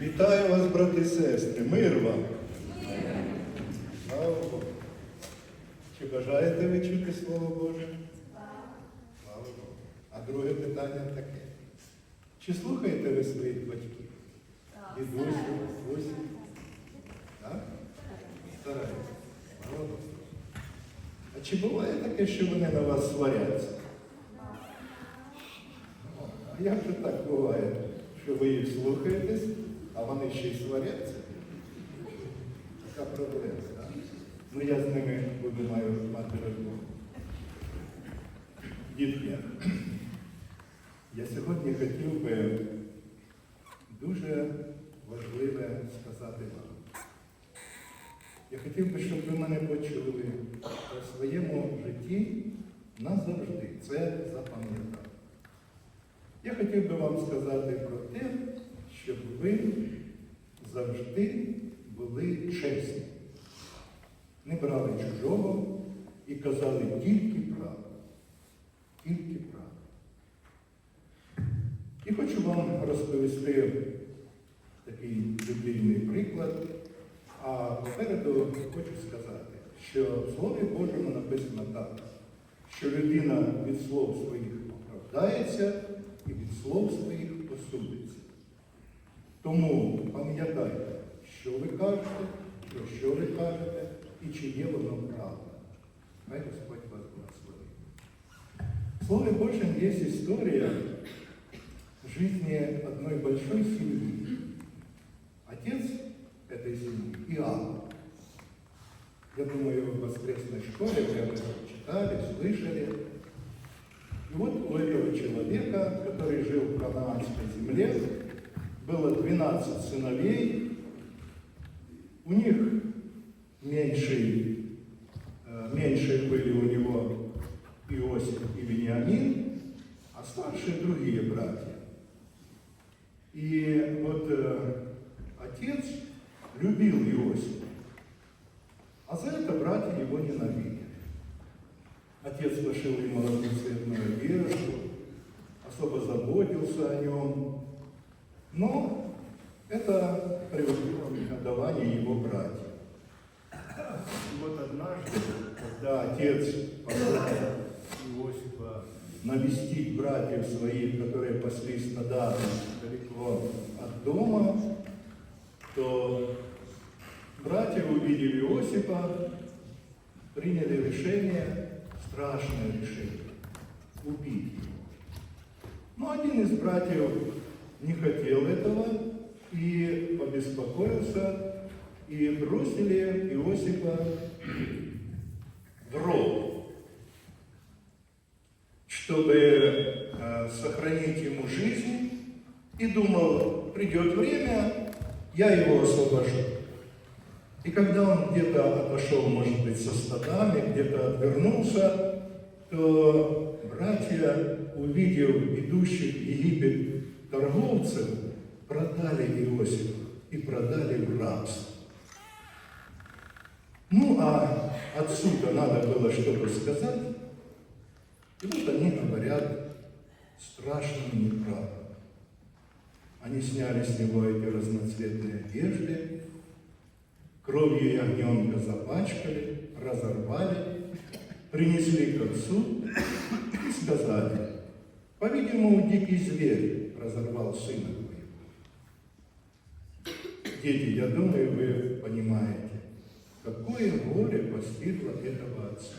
Вітаю вас, брати і сестри, мир вам. Слава Богу. Чи бажаєте ви чути Слово Боже? Слава Богу. А друге питання таке. Чи слухаєте ви своїх батьків? Дідусю, бабусі? Так? Стараєтесь. Слава Богу. А чи буває таке, що вони на вас сваряться? А як же так буває, що ви їх слухаєтесь, а вони ще й сваряться? Така проблема? Ну я з ними буду маю мати розмову. Дітки, я сьогодні хотів би дуже важливе сказати вам. Я хотів би, щоб ви мене почули у своєму житті назавжди. Це запам'ятали. Я хотів би вам сказати про те, щоб ви завжди були чесні. Не брали чужого і казали тільки правду. Тільки правду. І хочу вам розповісти такий біблійний приклад. А попереду хочу сказати, що в Слові Божому написано так, що людина від слов своїх оправдається і від слов своїх осудиться. Тому пам'ятайте, що ви кажете, про що ви кажете і чи є воно правда. Хай Господь вас благословить. В Слове Божьем есть история жизни одной большой семьи. Отец этой семьи Иоанн. Я думаю, в воскресной школе вы об этом читали, слышали. И вот у этого человека, который жил в Ханаанской земле, было 12 сыновей. У них меньшие, э, меньшие были у него Иосиф и Вениамин, а старшие другие братья. И вот э, отец любил Иосифа, а за это братья его ненавидели. Отец пошил ему разноцветную одежду, особо заботился о нем, но это приводило к негодованию его братьев. И вот однажды, когда отец послал Иосифа навестить братьев своих, которые пасли стада далеко от дома, то братья, увидев Иосифа, приняли решение, страшное решение, убить его. Но один из братьев не хотел этого и побеспокоился, и бросили Иосифа в ров, чтобы э, сохранить ему жизнь, и думал, придет время, я его освобожу. И когда он где-то отошел, может быть, со стадами, где-то отвернулся, то братья, увидев идущих в Египет торговцев, продали Иосифа и продали в рабство. Ну, а отцу-то надо было что-то сказать. И вот они говорят страшную неправду. Они сняли с него эти разноцветные одежды, кровью ягненка запачкали, разорвали, принесли к отцу и сказали, по-видимому, дикий зверь разорвал сына твоего. Дети, я думаю, вы понимаете, какое горе постигло этого отца.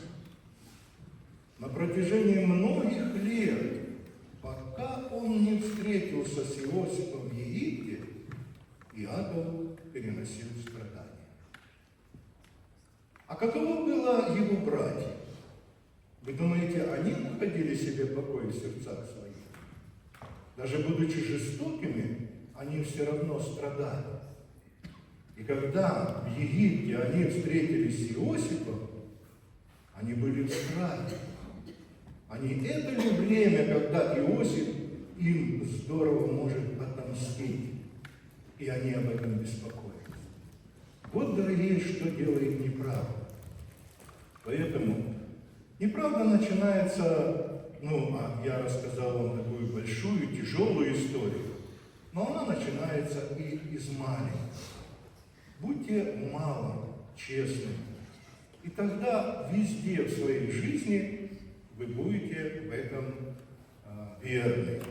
На протяжении многих лет, пока он не встретился с Иосифом в Египте, Иаков переносил страдания. А каково было его братья? Вы думаете, они находили себе покой в сердцах своих? Даже будучи жестокими, они все равно страдали. И когда в Египте они встретились с Иосифом, они были в страхе. Они это ли время, когда Иосиф им здорово может отомстить, и они об этом беспокоятся. Вот, дорогие, что делает неправда. Поэтому неправда начинается, ну, а я рассказал вам такую большую, тяжелую историю, но она начинается и из маленького. Будьте малым, честным. И тогда везде в своей жизни вы будете в этом а, верны.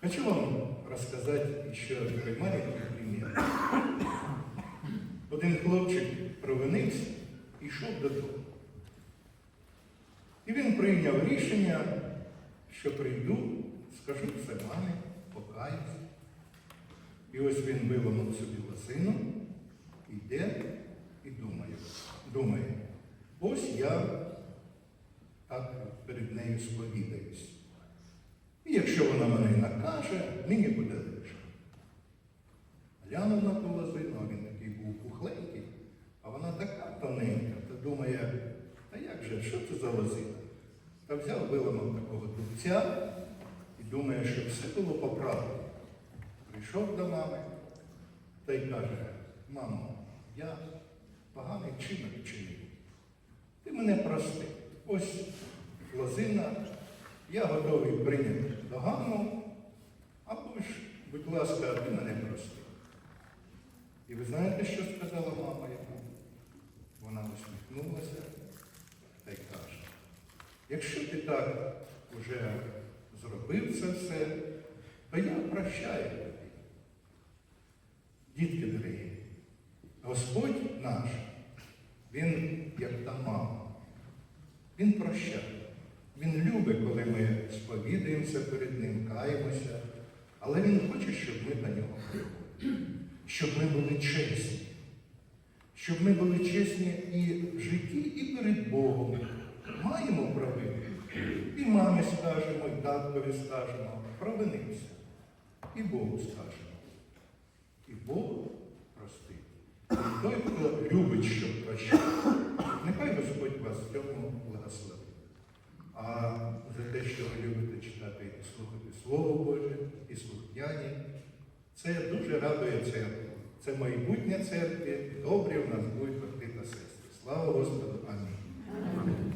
Хочу вам рассказать еще такой маленький пример. Один хлопчик провинився і йшов додому. Прийняв рішення, що прийду, скажу все мамі, покаюсь. І ось він виламав собі лосину, йде і думає. Думає, ось я так перед нею сповідаюсь. І якщо вона мене накаже, мені буде легше. Глянув на ту лозину, а він такий був пухленький, а вона така тоненька, та думає, та як же, що це за лозина? Та взяв, виламав такого дубця і думає, що все було по правилу. Прийшов до мами та й каже, мамо, я поганий вчинок вчинив. Ти мене прости. Ось лозина, я готовий прийняти догану, або ж, будь ласка, ти мене прости. І ви знаєте, що сказала мама йому? Вона усміхнулася якщо ти так уже зробив це все, то я прощаю тобі. Дітки дорогі, Господь наш, Він як та мама. Він прощає. Він любить, коли ми сповідаємося перед Ним, каємося, але Він хоче, щоб ми до нього приходили, щоб ми були чесні, щоб ми були чесні і в житті, і перед Богом. Маємо провини. І мамі скажемо, і таткові скажемо, провинився. І Богу скажемо. І Бог простить. І той, хто любить, щоб прощати, нехай Господь вас в цьому благословить. А за те, що ви любите читати і слухати Слово Боже, і слухняні, це дуже радує церкву. Це майбутнє церкви, добрі в нас будуть брати та сестри. Слава Господу! Амінь.